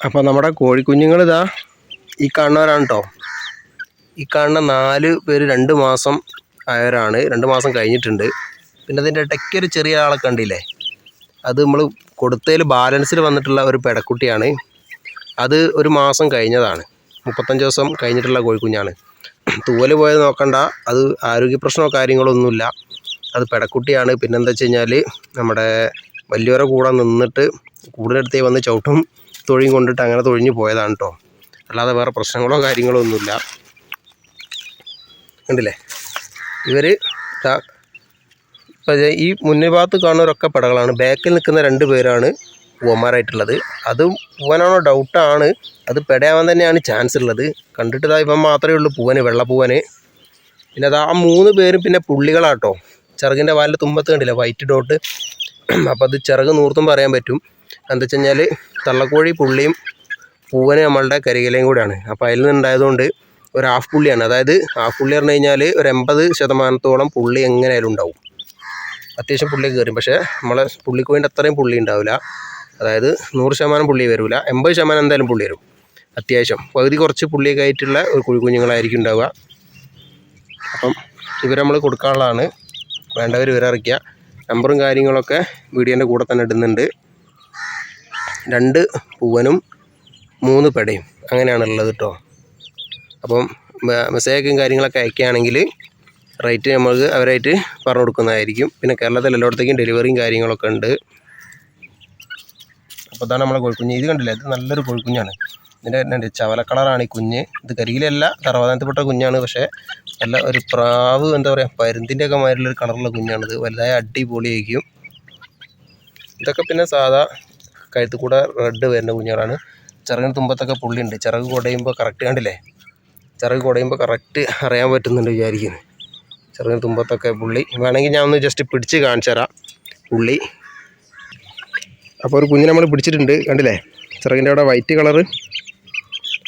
അപ്പോൾ നമ്മുടെ കോഴിക്കുഞ്ഞുങ്ങൾ ഇതാ ഈ കാണുന്നവരാണ് കേട്ടോ ഈ കാണുന്ന നാല് പേര് രണ്ട് മാസം ആയവരാണ്. രണ്ട് മാസം കഴിഞ്ഞിട്ടുണ്ട്. പിന്നെ അതിന്റെ ഇടയ്ക്ക് ഒരു ചെറിയ ആളെ കണ്ടില്ലേ? അത് നമ്മൾ കൊടുത്തതിൽ ബാലൻസിൽ വന്നിട്ടുള്ള ഒരു പെടക്കുട്ടിയാണ്. അത് ഒരു മാസം കഴിഞ്ഞതാണ്. മുപ്പത്തഞ്ച് ദിവസം കഴിഞ്ഞിട്ടുള്ള കോഴിക്കുഞ്ഞാണ്. തൂവൽ പോയത് നോക്കണ്ട. അത് ആരോഗ്യ പ്രശ്നമോ കാര്യങ്ങളോ ഒന്നുമില്ല. അത് പെടക്കുട്ടിയാണ്. പിന്നെന്താ വെച്ച് കഴിഞ്ഞാൽ നമ്മുടെ വലിയവരെ കൂടെ നിന്നിട്ട് കൂടിനടുത്തേ വന്ന് ചവിട്ടും തൊഴിയും കൊണ്ടിട്ട് അങ്ങനെ തൊഴിഞ്ഞു പോയതാണ് കേട്ടോ അല്ലാതെ വേറെ പ്രശ്നങ്ങളോ കാര്യങ്ങളോ ഒന്നുമില്ല. കണ്ടില്ലേ? ഇവർ ഇപ്പം ഈ മുന്നേ ഭാഗത്ത് കാണുന്നവരൊക്കെ പടകളാണ് ബാക്കിൽ നിൽക്കുന്ന രണ്ട് പേരാണ് പൂവന്മാരായിട്ടുള്ളത് അത് പൂവനാണോ ഡൗട്ടാണ് അത് പെടയാവാൻ തന്നെയാണ് ചാൻസ് ഉള്ളത്. കണ്ടിട്ട് ഇവൻ മാത്രമേ ഉള്ളൂ പൂവന് വെള്ളപ്പൂവന്. പിന്നെ അത് ആ മൂന്ന് പേരും പിന്നെ പുള്ളികളാട്ടോ ചിറകിന്റെ വാലിൽ തുമ്പത്ത് കണ്ടില്ല? വൈറ്റ് ഡോട്ട് അപ്പോൾ അത് ചിറക് നൂർത്തും പറയാൻ പറ്റും. എന്താ വെച്ച് കഴിഞ്ഞാൽ തള്ളക്കോഴി പുള്ളിയും പൂവന് നമ്മളുടെ കരികിലയും കൂടെയാണ്. അപ്പോൾ അതിൽ നിന്നുണ്ടായതുകൊണ്ട് ഒരു ഹാഫ് പുള്ളിയാണ്. അതായത് ഹാഫ് പുള്ളി പറഞ്ഞു കഴിഞ്ഞാൽ ഒരു എൺപത് ശതമാനത്തോളം പുള്ളി എങ്ങനെയായാലും ഉണ്ടാവും. അത്യാവശ്യം പുള്ളി കയറും പക്ഷേ നമ്മളെ പുള്ളിക്കോയിന്റെ അത്രയും പുള്ളി ഉണ്ടാവില്ല. അതായത് നൂറ് ശതമാനം പുള്ളി വരില്ല എൺപത് ശതമാനം എന്തായാലും പുള്ളി വരും. അത്യാവശ്യം. പകുതി കുറച്ച് പുള്ളിയൊക്കെ ആയിട്ടുള്ള ഒരു കുഴിക്കുഞ്ഞുങ്ങളായിരിക്കും ഉണ്ടാവുക. അപ്പം ഇവർ നമ്മൾ കൊടുക്കാനുള്ളതാണ്. വേണ്ടവർ ഇവരറിയിക്കുക നമ്പറും കാര്യങ്ങളൊക്കെ വീഡിയോന്റെ കൂടെ തന്നെ ഇടുന്നുണ്ട്. രണ്ട് പൂവനും മൂന്ന് പെടയും. അങ്ങനെയാണ് ഉള്ളത് കേട്ടോ അപ്പം മെസ്സേജും കാര്യങ്ങളൊക്കെ അയക്കുകയാണെങ്കിൽ റേറ്റ് നമ്മൾക്ക് അവരായിട്ട് പറഞ്ഞു കൊടുക്കുന്നതായിരിക്കും. പിന്നെ കേരളത്തിൽ എല്ലായിടത്തേക്കും ഡെലിവറിയും കാര്യങ്ങളൊക്കെ ഉണ്ട്. അപ്പോൾ ഇതാണ് നമ്മളെ കോഴിക്കുഞ്ഞ്. ഇത് കണ്ടില്ലേ? ഇത് നല്ലൊരു കോഴിക്കുഞ്ഞാണ്. ഇതിന്റെ രണ്ട് ചവല കളറാണ് ഈ കുഞ്ഞ്. ഇത് കരിയിലല്ല തറവാദാനത്തിൽപ്പെട്ട കുഞ്ഞാണ്. പക്ഷേ നല്ല ഒരു പ്രാവ് എന്താ പറയുക പരുന്തിന്റെ ഒക്കെ മാതിരിയുള്ള കളറുള്ള കുഞ്ഞാണിത്. വലുതായ അടിപൊളിയായിരിക്കും. ഇതൊക്കെ പിന്നെ സാധാ കഴുത്ത് കൂടെ റെഡ് വരുന്ന കുഞ്ഞുങ്ങളാണ്. ചിറകിന് തുമ്പത്തൊക്കെ പുള്ളിയുണ്ട്. ചിറക് കുടയുമ്പോൾ കറക്റ്റ് കണ്ടില്ലേ? ചിറക് കുടയുമ്പോൾ കറക്റ്റ് അറിയാൻ പറ്റുന്നുണ്ട് വിചാരിക്കുന്നു. ചിറകിന് തുമ്പത്തൊക്കെ പുള്ളി. വേണമെങ്കിൽ ഞാൻ ഒന്ന് ജസ്റ്റ് പിടിച്ച് കാണിച്ചു തരാം. പുള്ളി. അപ്പോൾ ഒരു കുഞ്ഞിനെ നമ്മൾ പിടിച്ചിട്ടുണ്ട്. കണ്ടില്ലേ? ചിറകിന്റെ അവിടെ വൈറ്റ് കളറ്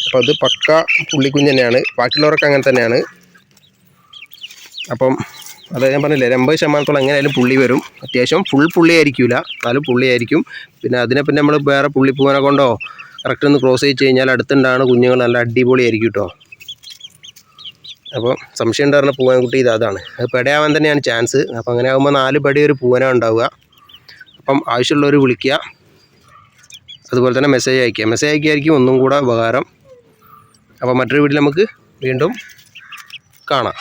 അപ്പോൾ അത് പക്ക പുള്ളിക്കുഞ്ഞ് തന്നെയാണ്. ബാക്കിയുള്ളവരൊക്കെ അങ്ങനെ തന്നെയാണ്. അപ്പം അത് ഞാൻ പറഞ്ഞില്ലേ എൺപത് ശതമാനത്തോളം എങ്ങനെയായാലും പുള്ളി വരും. അത്യാവശ്യം ഫുൾ പുള്ളി ആയിരിക്കില്ല എന്നാലും പുള്ളി ആയിരിക്കും. പിന്നെ അതിനെ പിന്നെ നമ്മൾ വേറെ പുള്ളിപ്പൂവനെ കൊണ്ടോ കറക്റ്റ് ഒന്ന് ക്രോസ് ചെയ്ത് കഴിഞ്ഞാൽ അടുത്തുണ്ടാണ് കുഞ്ഞുങ്ങൾ നല്ല അടിപൊളി ആയിരിക്കും കേട്ടോ അപ്പോൾ സംശയം ഉണ്ടായിരുന്ന പൂവൻകുട്ടി ഇത് അതാണ്. അത് പെടയാവാൻ തന്നെയാണ് ചാൻസ് അപ്പോൾ അങ്ങനെ ആകുമ്പോൾ നാല് പടി ഒരു പൂവനാണ് ഉണ്ടാവുക. അപ്പം ആവശ്യമുള്ളവർ വിളിക്കുക. അതുപോലെ തന്നെ മെസ്സേജ് അയക്കുക. മെസ്സേജ് അയക്കുകയായിരിക്കും ഒന്നും കൂടെ ഉപകാരം. അപ്പോൾ മറ്റൊരു വീട്ടിൽ നമുക്ക് വീണ്ടും കാണാം.